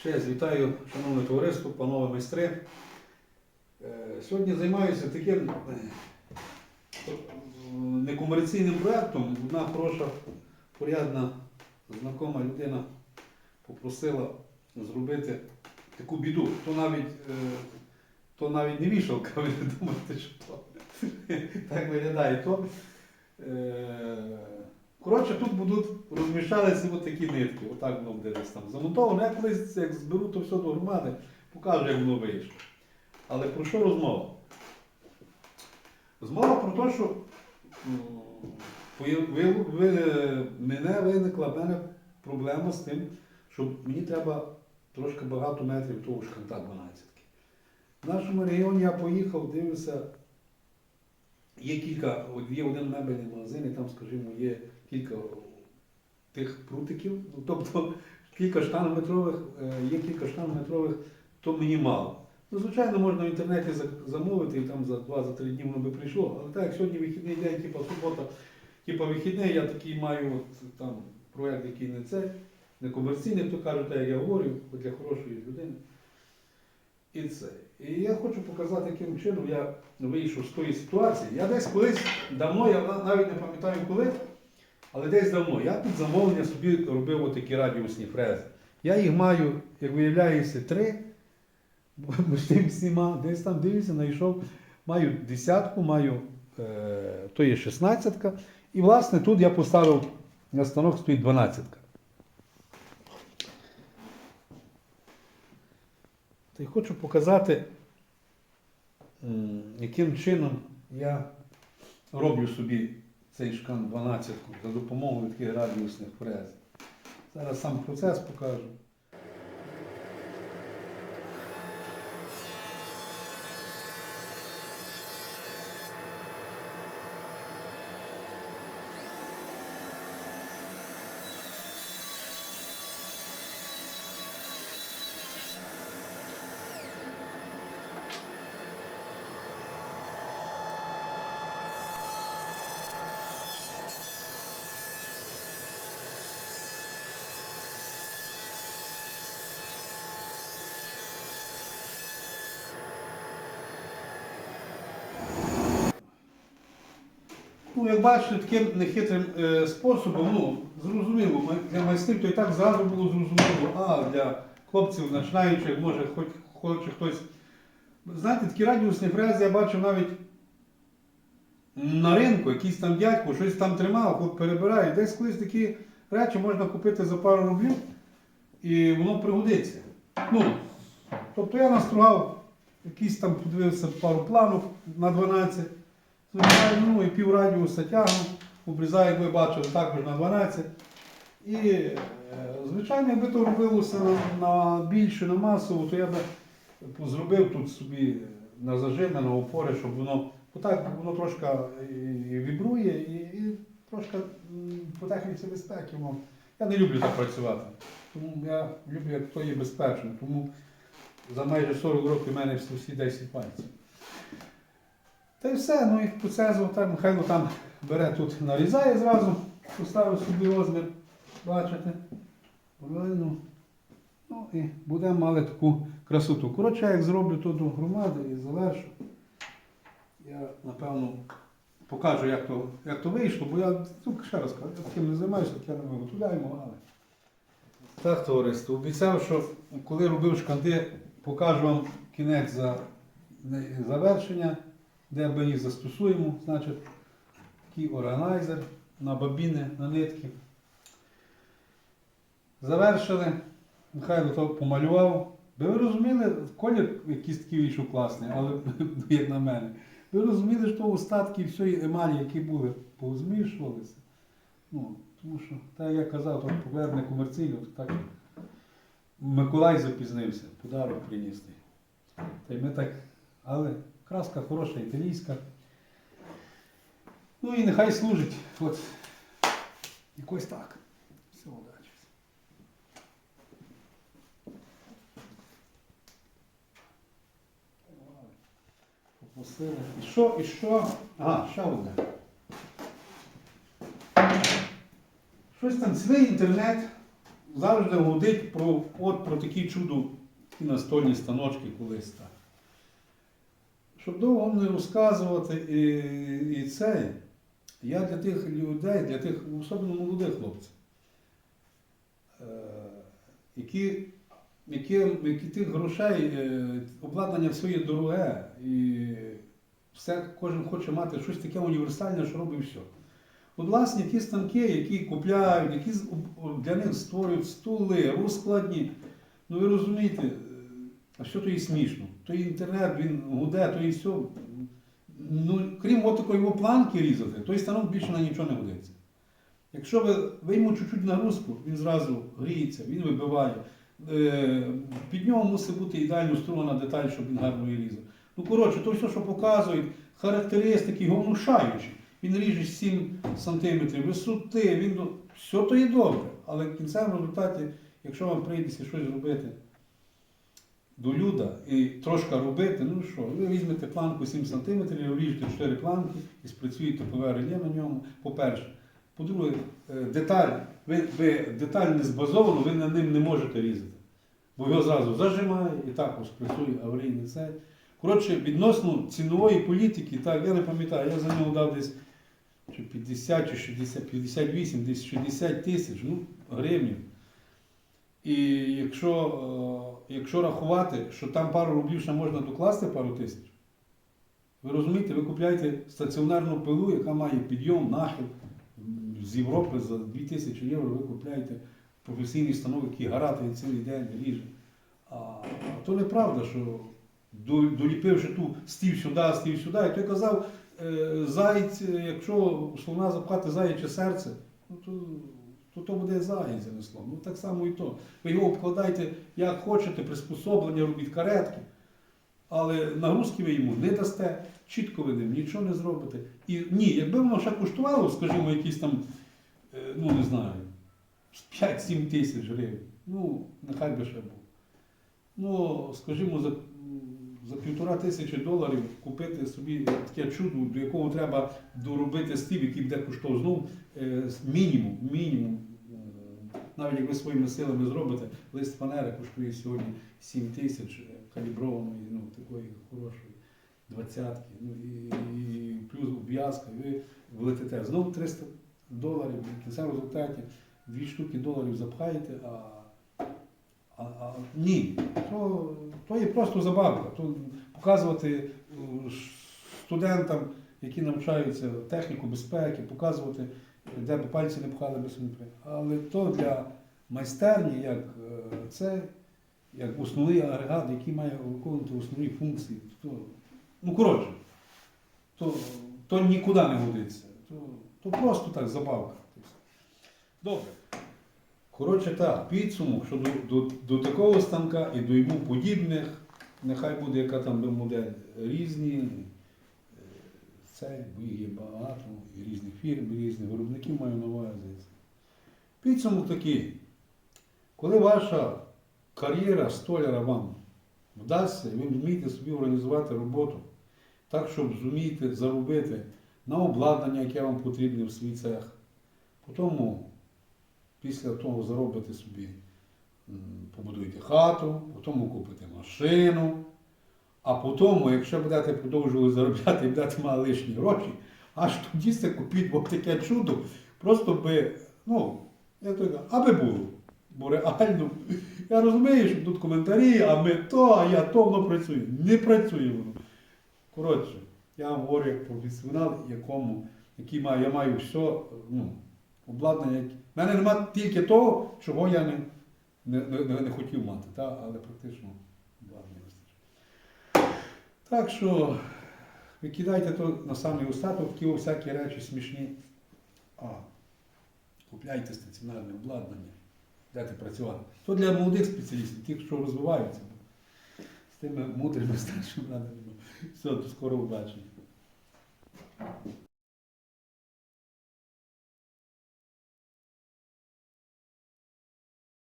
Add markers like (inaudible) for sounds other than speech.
Ще раз вітаю, шановне товариство, панове майстри. Е, Сьогодні займаюся таким е, некомерційним проєктом. Одна хороша, порядна, знакома людина попросила зробити таку біду. То навіть, е, то навіть не вішалка, (laughs) ви не думаєте, що то так виглядає. То, Коротше, тут будуть розміщалися от такі нитки, отак воно буде десь там замонтовано. Я колись як зберу то все до громади, покажу, як воно вийшло. Але про що розмова? Розмова про те, що мене виникла в мене проблема з тим, що мені треба трошки багато метрів того шканта 12. В нашому регіоні я поїхав, дивився, є кілька, є один мебельний магазин, і там, скажімо, є кілька тих прутиків, ну, тобто кілька штангметрових, е, є кілька штангметрових, то мені мало. Ну, звичайно, можна в інтернеті замовити і там за 2-3 дні воно би прийшло. Але так, як сьогодні вихідний день, типа субота, типа вихідний, я такий маю от, там проєкт, який не цей, не комерційний, то кажуть, так як я говорю, для хорошої людини. І це. І я хочу показати, яким чином я вийшов з тої ситуації. Я десь колись давно, я навіть не пам'ятаю коли, але десь давно. Я під замовлення собі робив отакі радіусні фрези. Я їх маю, як виявляється, три. Всіма, десь там дивлюся, знайшов. Маю десятку, маю, е, то є шістнадцятка. І власне тут я поставив на станок стоїть дванадцятка. Та й хочу показати, яким чином я роблю собі цей шкан 12 за допомогою таких радіусних прес. Зараз сам процес покажу. Ну, як бачите, таким нехитрим е, способом, ну, зрозуміло, для майстрів то і так зразу було зрозуміло, а для хлопців починаючих, може, хоч хоче хтось. Знаєте, такі радіусні фрези я бачив навіть на ринку, якийсь там дядько, щось там тримав, хлоп перебирає. Десь колись такі речі можна купити за пару рублів і воно пригодиться. Ну, тобто я настругав якийсь там, подивився пару планок на 12. Звичайно, ну і пів радіуса тягну, обрізаю, як ви бачили, також на 12. І, е, звичайно, якби то робилося на, більше, на масово, то я би зробив тут собі на зажими, на опори, щоб воно отак воно трошки і вібрує, і, і трошки по техніці безпеки. воно. Я не люблю так працювати. Тому я люблю, як то є безпечно. Тому за майже 40 років в мене всі 10 пальців. Та й все, ну і процес там, Михайло там бере тут, нарізає зразу, поставив собі розмір, бачите, половину. Ну і будемо мали таку красоту. Коротше, як зроблю то до громади і завершу, я напевно покажу, як то, як то вийшло, бо я ну, ще раз кажу, я таким не займаюся, так я не виготовляємо, але. Так, товариство, обіцяв, що коли робив шканди, покажу вам кінець за завершення де ми їх застосуємо, значить, такий органайзер на бобіни, на нитки. Завершили. Михайло то помалював. Ви розуміли, колір якийсь такий вийшов класний, але (laughs) як на мене. Ви розуміли, що остатки всієї емалі, які були, позмішувалися. Ну, тому що, так як я казав, то поверне комерційно, так Миколай запізнився, подарок приніс. Та й ми так, але краска хороша, італійська. Ну і нехай служить. От якось так. Все, удачі. Попустили. І що, і що? Ага, ще одне. Щось там свій інтернет завжди гудить про, от, про такі чудо і настольні станочки колись так. Щоб довго не розказувати і, і це, я для тих людей, для тих, особливо молодих хлопців, е, які, які, які тих грошей, е, обладнання своє дороге, і все, кожен хоче мати щось таке універсальне, що робить все. От, власне, ті станки, які купляють, які для них створюють стули, розкладні. Ну ви розумієте, а що то і смішно? То і інтернет, він гуде, то і все. Ну, крім от такої його планки різати, той станок більше на нічого не годиться. Якщо ви, ви йому чуть-чуть нагрузку, він зразу гріється, він вибиває. Е, Під нього мусить бути ідеально стругана деталь, щоб він гарно її різав. Ну, коротше, то все, що показують, характеристики, його внушаючі. Він ріже 7 см висоти, він все то є добре. Але в кінцевому результаті, якщо вам прийдеться щось робити до люда і трошки робити, ну що, ви візьмете планку 7 см, ріжете 4 планки і спрацюєте по рельє на ньому, по-перше. По-друге, е, деталь, ви, ви деталь не збазовано, ви на ним не можете різати. Бо його зразу зажимає і також працює аварійний цей. Коротше, відносно цінової політики, так, я не пам'ятаю, я за нього дав десь 50 чи 60, 58, десь 60 тисяч ну, гривень. І якщо, е, якщо рахувати, що там пару рублів ще можна докласти пару тисяч, ви розумієте, ви купляєте стаціонарну пилу, яка має підйом, нахил з Європи за 2000 євро, ви купляєте професійний станок, який гаратує цілий день, ріже. А то неправда, що доліпивши ту стів сюди, стів сюди, і той казав, е, заєць, е, якщо слона запхати заяче серце, ну то, то, то буде заєць занесло. Ну так само і то. Ви його обкладайте як хочете, приспособлення, робіть каретки, але нагрузки ви йому не дасте, чітко ви ним нічого не зробите. І ні, якби воно ще коштувало, скажімо, якісь там, е, ну не знаю, 5-7 тисяч гривень, ну, нехай би ще був. Ну, скажімо, за, за півтора тисячі доларів купити собі таке чудо, до якого треба доробити стів, який буде коштував знову е, мінімум, мінімум. Навіть як ви своїми силами зробите, лист фанери коштує сьогодні 7 тисяч е, каліброваної, ну, такої хорошої двадцятки. Ну, і, і плюс обв'язка, і ви влетите. Знову 300 доларів, в кінцевому результаті дві штуки доларів запхаєте, а а, а, ні, то, то є просто забавка. То показувати е, студентам, які навчаються техніку безпеки, показувати, де б пальці не пхали без сміти. Але то для майстерні, як е, це, як основний агрегат, який має виконувати основні функції. То, ну, коротше, то, то нікуди не годиться. То, то просто так забавка. Добре. Коротше так, підсумок, що до, до, до такого станка і до йому подібних, нехай буде яка там модель різні. Е, Це, бо їх є багато, і різних фірм, і різних виробників маю на увазі. Підсумок такий. Коли ваша кар'єра столяра вам вдасться, ви зумієте собі організувати роботу так, щоб зумієте заробити на обладнання, яке вам потрібне в свій цех. Потім після того заробите собі, побудуєте хату, потім купите машину, а потім, якщо будете продовжувати заробляти і будете мати лишні гроші, аж тоді це купіть бо таке чудо, просто би, ну, я то кажу, аби було. Бо реально, я розумію, що тут коментарі, а ми то, а я то, воно працює. Не працює воно. Коротше, я вам говорю як професіонал, якому, який має, я маю все, ну, обладнання. У мене немає тільки того, чого я не, не, не, не хотів мати, та, але практично. Так що викидайте то на самий остаток, такі всякі речі смішні. А, купляйте стаціонарне обладнання, дайте працювати. То для молодих спеціалістів, тих, що розвиваються. З тими мудрими старшими радами. Все, до скорого побачення.